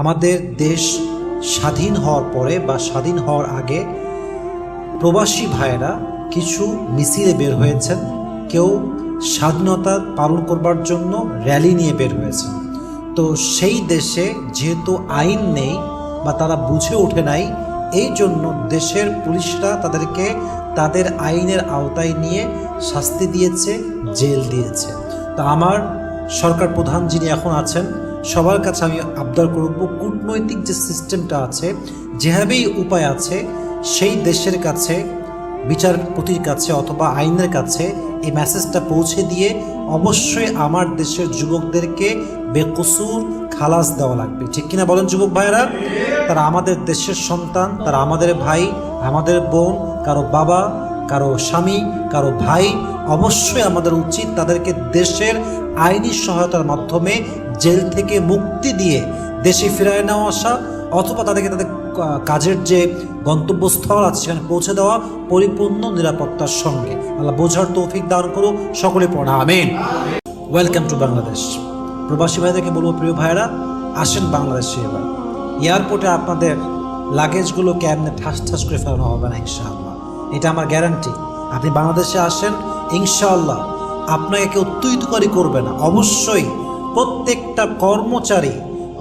আমাদের দেশ স্বাধীন হওয়ার পরে বা স্বাধীন হওয়ার আগে প্রবাসী ভাইয়েরা কিছু মিছিলে বের হয়েছেন। কেউ স্বাধীনতা পালন করবার জন্য র্যালি নিয়ে বের হয়েছেন। তো সেই দেশে যেহেতু আইন নেই বা তারা বুঝে ওঠে নাই, এই জন্য দেশের পুলিশরা তাদেরকে তাদের আইনের আওতায় নিয়ে শাস্তি দিয়েছে, জেল দিয়েছে। তা আমার সরকার প্রধান যিনি এখন আছেন সবার কাছে আমি আবদার করব, কূটনৈতিক যে সিস্টেমটা আছে, যেভাবেই উপায় আছে, সেই দেশের কাছে, বিচারপতির কাছে অথবা আইনের কাছে এই মেসেজটা পৌঁছে দিয়ে অবশ্যই আমার দেশের যুবকদেরকে বেকসুর খালাস দেওয়া লাগবে। ঠিক কিনা বলেন যুবক ভাইয়েরা? তারা আমাদের দেশের সন্তান, তারা আমাদের ভাই, আমাদের বোন, কারও বাবা, কারও স্বামী, কারও ভাই, অবশ্যই আমাদের উচিত তাদেরকে দেশের আইনি সহায়তার মাধ্যমে জেল থেকে মুক্তি দিয়ে দেশে ফিরায় নেওয়া আসা অথবা তাদেরকে তাদের কাজের যে গন্তব্যস্থল আছে, সেখানে পৌঁছে দেওয়া পরিপূর্ণ নিরাপত্তার সঙ্গে। আল্লাহ বোঝার তৌফিক দান করো সকলে পড়া, আমিন। ওয়েলকাম টু বাংলাদেশ প্রবাসী ভাইদেরকে বলব, প্রিয় ভাইরা আসেন বাংলাদেশে এবার। এয়ারপোর্টে আপনাদের লাগেজগুলোকে এমনি ঠাস ঠাস করে ফেলানো হবে না, ইনশাআল্লাহ। এটা আমার গ্যারান্টি আপনি বাংলাদেশে আসেন, ইনশাআল্লাহ। আপনাকে কেউ করবে না। অবশ্যই প্রত্যেকটা কর্মচারী,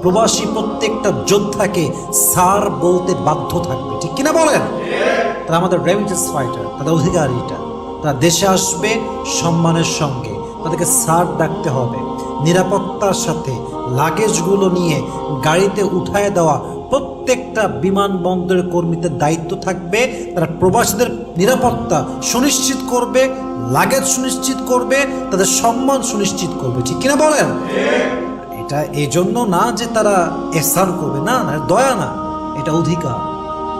প্রবাসী প্রত্যেকটা যোদ্ধাকে স্যার বলতে বাধ্য থাকবে। ঠিক কিনা বলেন? তারা আমাদের রেমিটেন্স ফাইটার, তাদের অধিকার এটা তারা দেশে আসবে সম্মানের সঙ্গে। তাদেরকে স্যার ডাকতে হবে। নিরাপত্তার সাথে লাগেজগুলো নিয়ে গাড়িতে উঠায় দেওয়া প্রত্যেকটা বিমানবন্দরের কর্মীদের দায়িত্ব থাকবে, তারা প্রবাসীদের নিরাপত্তা সুনিশ্চিত করবে, লাগেজ সুনিশ্চিত করবে, তাদের সম্মান সুনিশ্চিত করবে। ঠিক কিনা বলেন? এটা এজন্য জন্য না যে তারা এসার করবে। না দয়া না, এটা অধিকার।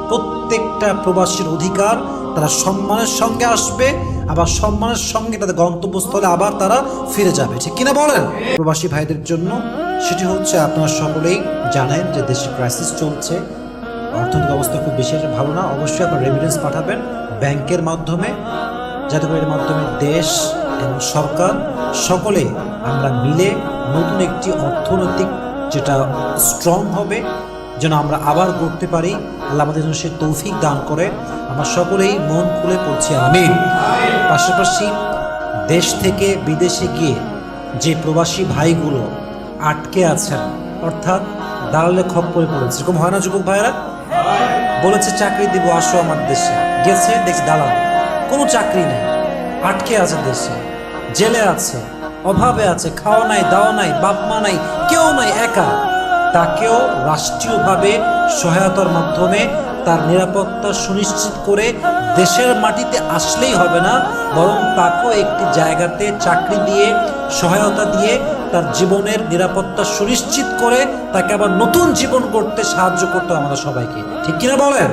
প্রত্যেকটা প্রবাসীর অধিকার তারা সম্মানের সঙ্গে আসবে, আবার সম্মানের সঙ্গে তাদের গন্তব্যস্থলে আবার তারা ফিরে যাবে। ঠিক কিনা বলেন? প্রবাসী ভাইদের জন্য সেটি হচ্ছে আপনারা সকলেই জানেন যে দেশে ক্রাইসিস চলছে। অর্থনৈতিক অবস্থা খুব বেশি ভালো না। অবশ্যই আপনার রেমিডেন্স পাঠাবেন ব্যাংকের মাধ্যমে। যাতে করে এর মাধ্যমে দেশ এবং সরকার সকলে আমরা মিলে নতুন একটি অর্থনৈতিক যেটা স্ট্রং হবে যেন আমরা আবার গড়তে পারি। আল্লাহ আমাদের জন্য সে তৌফিক দান করে। আমরা সকলেই মন খুলে পড়ছি, আমিন। পাশাপাশি দেশ থেকে বিদেশে গিয়ে যে প্রবাসী ভাইগুলো আটকে আছেন, অর্থাৎ দালালে করে পড়েছে, এরকম হয় না যুবক ভাইয়েরা? বলেছে, চাকরি দিব, আসো আমার দেশে। গেছে, দেখছি দালাল। কোনো চাকরি নেই। আটকে আছে দেশে। জেলে আছে, অভাবে আছে, খাওয়া নাই, দাওয়া নাই, বাপ মা নাই, কেউ নাই, একা। তাকেও রাষ্ট্রীয়ভাবে সহায়তার মাধ্যমে তার নিরাপত্তা সুনিশ্চিত করে দেশের মাটিতে আসলেই হবে না, বরং তাকেও একটি জায়গাতে চাকরি দিয়ে, সহায়তা দিয়ে তার জীবনের নিরাপত্তা সুনিশ্চিত করে তাকে আবার নতুন জীবন করতে সাহায্য করতে আমাদের সবাইকে। ঠিক কিনা বলেন?